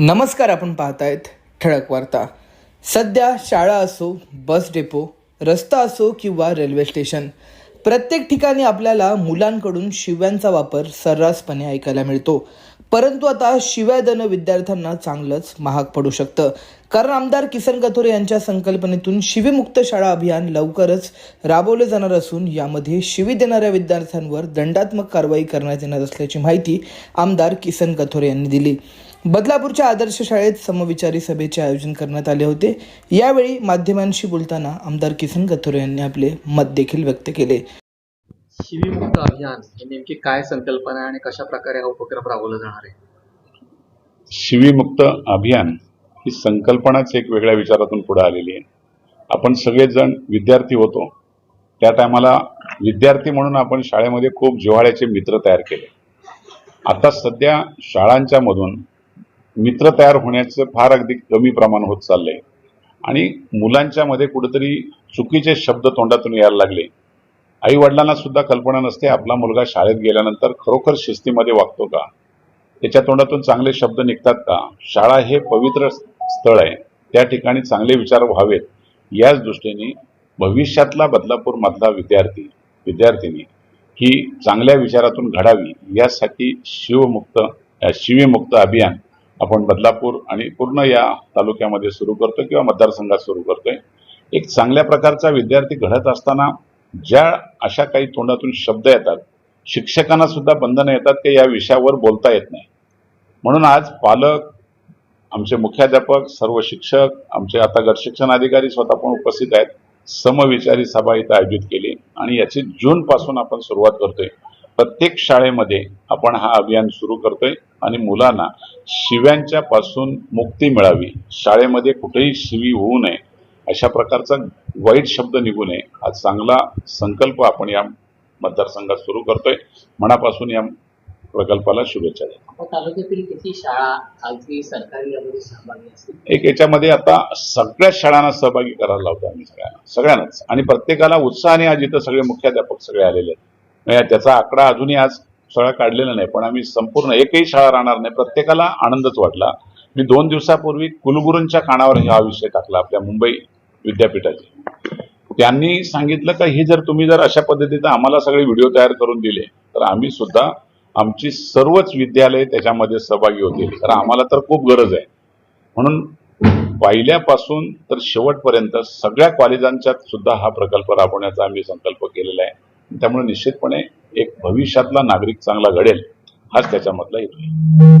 नमस्कार आपण पाहतायत ठळक वार्ता. सध्या शाळा असो बस डेपो रस्ता असो किंवा रेल्वे स्टेशन प्रत्येक ठिकाणी आपल्याला मुलांकडून शिव्यांचा वापर सर्रासपणे ऐकायला मिळतो. परंतु आता शिव्या देणं विद्यार्थ्यांना चांगलंच महाग पडू शकतं. कारण आमदार किसन कथोरे यांच्या संकल्पनेतून शिवीमुक्त शाळा अभियान लवकरच राबवले जाणार असून यामध्ये शिवी देणाऱ्या विद्यार्थ्यांवर दंडात्मक कारवाई करण्यात येणार असल्याची माहिती आमदार किसन कथोरे यांनी दिली. बदलापूरच्या आदर्श शाळेत समविचारी सभेचे आयोजन करण्यात आले होते. यावेळी माध्यमांशी बोलताना आमदार किसन कथोरे यांनी आपले मत देखील व्यक्त केले. शिवीमुक्त अभियान ही नेमकी काय संकल्पना आहे आणि कशा प्रकारे हा उपक्रम राबवला जाणार आहे? शिवीमुक्त अभियान ही संकल्पनाच एक वेगळ्या विचारातून पुढे आलेली आहे. आपण सगळेजण विद्यार्थी होतो. त्या टायमाला विद्यार्थी म्हणून आपण शाळेमध्ये खूप जिव्हाळ्याचे मित्र तयार केले. आता सध्या शाळांच्या मधून मित्र तयार होण्याचं फार अगदी कमी प्रमाण होत चाललंय. आणि मुलांच्या मध्ये कुठेतरी चुकीचे शब्द तोंडातून यायला लागले. आई वडिलांना सुद्धा कल्पना नसते आपला मुलगा शाळेत गेल्यानंतर खरोखर शिस्तीमध्ये वागतो का? त्याच्या तोंडातून चांगले शब्द निघतात का? शाळा हे पवित्र स्थळ आहे. त्या ठिकाणी चांगले विचार व्हावेत. याच दृष्टीने भविष्यातला बदलापूर मधला विद्यार्थी विद्यार्थिनी ही चांगल्या विचारातून घडावी. यासाठी शिवमुक्त शिवीमुक्त अभियान आपण बदलापूर आणि पूर्ण या तालुक्यामध्ये सुरू करतो किंवा मतदारसंघात सुरू करतोय. एक चांगल्या प्रकारचा विद्यार्थी घडत असताना ज्या अशा काही तोंडातून शब्द येतात शिक्षकांना सुद्धा बंधनं येतात की या विषयावर बोलता येत नाही. म्हणून आज पालक आमचे मुख्याध्यापक सर्व शिक्षक आमचे आता गट शिक्षण अधिकारी स्वतः पण उपस्थित आहेत. समविचारी सभा इथं आयोजित केली आणि याची जूनपासून आपण सुरुवात करतोय. प्रत्येक शाळेमध्ये आपण हा अभियान सुरू करतोय आणि मुलांना शिव्यांच्या पासून मुक्ती मिळावी. शाळेमध्ये कुठेही शिवी होऊ नये. अशा प्रकारचा वाईट शब्द निघू नये. हा चांगला संकल्प आपण या मतदारसंघात सुरू करतोय. मनापासून या प्रकल्पाला शुभेच्छा देतो. तालुक्यातील किती शाळा खाजगी सरकारी यामध्ये सहभागी असतील? एक याच्यामध्ये आता सगळ्याच शाळांना सहभागी करायला लावतो आम्ही सगळ्यांना. सगळ्यांनाच. आणि प्रत्येकाला उत्साहाने आज इथं सगळे मुख्याध्यापक सगळे आलेले आहेत. त्याचा आकडा अजूनही आज सगळा काढलेला नाही पण आम्ही संपूर्ण एकही शाळा राहणार नाही. प्रत्येकाला आनंदच वाटला. मी दोन दिवसापूर्वी कुलगुरूंच्या कानावर हा विषय टाकला आपल्या मुंबई विद्यापीठाचे. त्यांनी सांगितलं का हे जर तुम्ही जर अशा पद्धतीचा आम्हाला सगळे व्हिडिओ तयार करून दिले तर आम्ही सुद्धा आमची सर्वच विद्यालय त्याच्यामध्ये सहभागी होतील. तर आम्हाला तर खूप गरज आहे. म्हणून पहिल्यापासून तर शेवटपर्यंत सगळ्या कॉलेजांच्यात सुद्धा हा प्रकल्प राबवण्याचा आम्ही संकल्प केलेला आहे. त्यामुळे निश्चितपणे एक भविष्यातला नागरिक चांगला घडेल हाच त्याच्यामधला हेतू आहे.